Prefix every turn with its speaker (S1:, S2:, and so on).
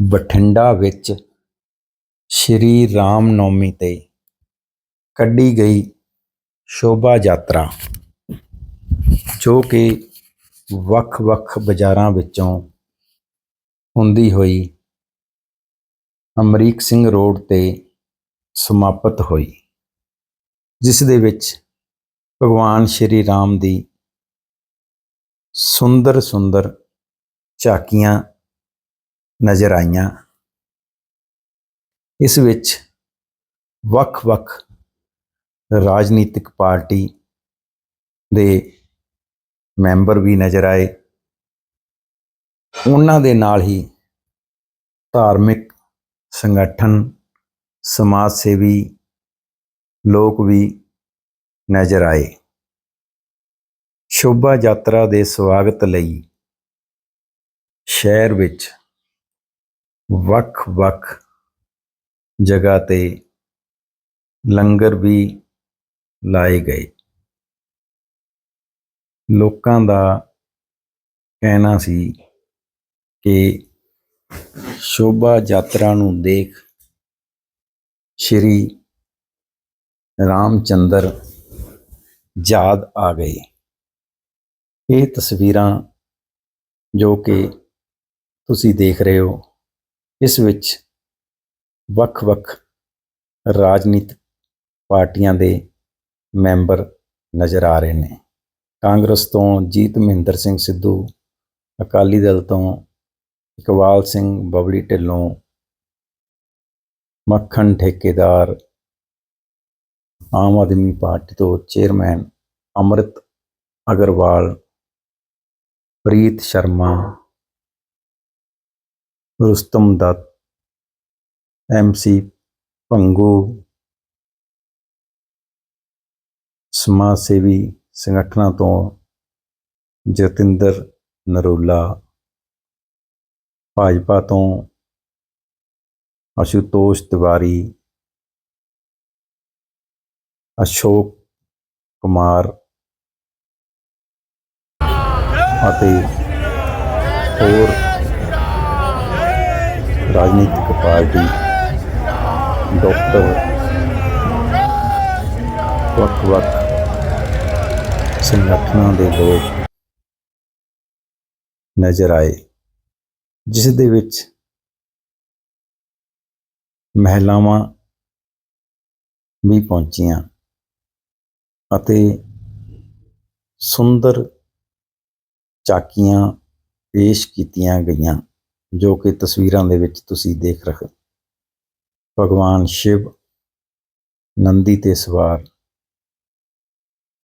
S1: ਬਠਿੰਡਾ ਵਿੱਚ ਸ਼੍ਰੀ ਰਾਮ ਨੌਮੀ ਤੇ ਕੱਢੀ ਗਈ ਸ਼ੋਭਾ ਯਾਤਰਾ, ਜੋ ਕਿ ਵੱਖ-ਵੱਖ ਬਾਜ਼ਾਰਾਂ ਵਿੱਚੋਂ ਹੁੰਦੀ ਹੋਈ ਅਮਰੀਕ ਸਿੰਘ ਰੋਡ ਤੇ ਸਮਾਪਤ ਹੋਈ, ਜਿਸ ਦੇ ਵਿੱਚ ਭਗਵਾਨ ਸ਼੍ਰੀ ਰਾਮ ਦੀ ਸੁੰਦਰ ਸੁੰਦਰ ਝਾਕੀਆਂ ਨਜ਼ਰ ਆਈਆਂ। ਇਸ ਵਿੱਚ ਵੱਖ-ਵੱਖ ਰਾਜਨੀਤਿਕ ਪਾਰਟੀ ਦੇ ਮੈਂਬਰ ਵੀ ਨਜ਼ਰ ਆਏ। ਉਹਨਾਂ ਦੇ ਨਾਲ ਹੀ ਧਾਰਮਿਕ ਸੰਗਠਨ ਸਮਾਜ ਸੇਵੀ ਲੋਕ ਵੀ ਨਜ਼ਰ ਆਏ। ਸ਼ੋਭਾ ਯਾਤਰਾ ਦੇ ਸਵਾਗਤ ਲਈ ਸ਼ਹਿਰ ਵਿੱਚ ਵੱਖ-ਵੱਖ ਜਗ੍ਹਾ ਤੇ ਲੰਗਰ ਵੀ ਲਾਏ ਗਏ। ਲੋਕਾਂ ਦਾ ਕਹਿਣਾ ਸੀ ਕਿ ਸ਼ੋਭਾ ਯਾਤਰਾ ਨੂੰ ਦੇਖ ਸ਼੍ਰੀ ਰਾਮਚੰਦਰ ਯਾਦ ਆ ਗਏ। ਇਹ ਤਸਵੀਰਾਂ ਜੋ ਕਿ ਤੁਸੀਂ ਦੇਖ ਰਹੇ ਹੋ ਇਸ ਵਿੱਚ ਵੱਖ-ਵੱਖ ਰਾਜਨੀਤਿਕ ਪਾਰਟੀਆਂ ਦੇ ਮੈਂਬਰ ਨਜ਼ਰ ਆ ਰਹੇ ਨੇ। ਕਾਂਗਰਸ ਤੋਂ ਜੀਤ ਮਹਿੰਦਰ ਸਿੰਘ ਸਿੱਧੂ, ਅਕਾਲੀ ਦਲ ਤੋਂ ਇਕਬਾਲ ਸਿੰਘ ਬਬਲੀ ਢਿੱਲੋਂ, ਮੱਖਣ ਠੇਕੇਦਾਰ ਆਮ ਆਦਮੀ ਪਾਰਟੀ ਤੋਂ chairman Amrit Agarwal, Preet Sharma Rustam Dutt M C Bhangu ਸਮਾਜ ਸੇਵੀ ਸੰਗਠਨਾਂ ਤੋਂ ਜਤਿੰਦਰ ਨਰੋਲਾ, ਭਾਜਪਾ ਤੋਂ ਅਸ਼ੂਤੋਸ਼ ਤਿਵਾਰੀ, ਅਸ਼ੋਕ ਕੁਮਾਰ ਅਤੇ ਹੋਰ ਰਾਜਨੀਤਿਕ ਪਾਰਟੀ ਡਾਕਟਰ ਵੱਖ-ਵੱਖ ਸੰਗਠਨਾਂ ਦੇ ਲੋਕ ਨਜ਼ਰ ਆਏ, ਜਿਸ ਦੇ ਵਿੱਚ ਮਹਿਲਾਵਾਂ ਵੀ ਪਹੁੰਚੀਆਂ ਅਤੇ ਸੁੰਦਰ ਚਾਕੀਆਂ ਪੇਸ਼ ਕੀਤੀਆਂ ਗਈਆਂ। ਜੋ ਕਿ ਤਸਵੀਰਾਂ ਦੇ ਵਿੱਚ ਤੁਸੀਂ ਦੇਖ ਰਹੇ ਭਗਵਾਨ ਸ਼ਿਵ ਨੰਦੀ ਤੇ ਸਵਾਰ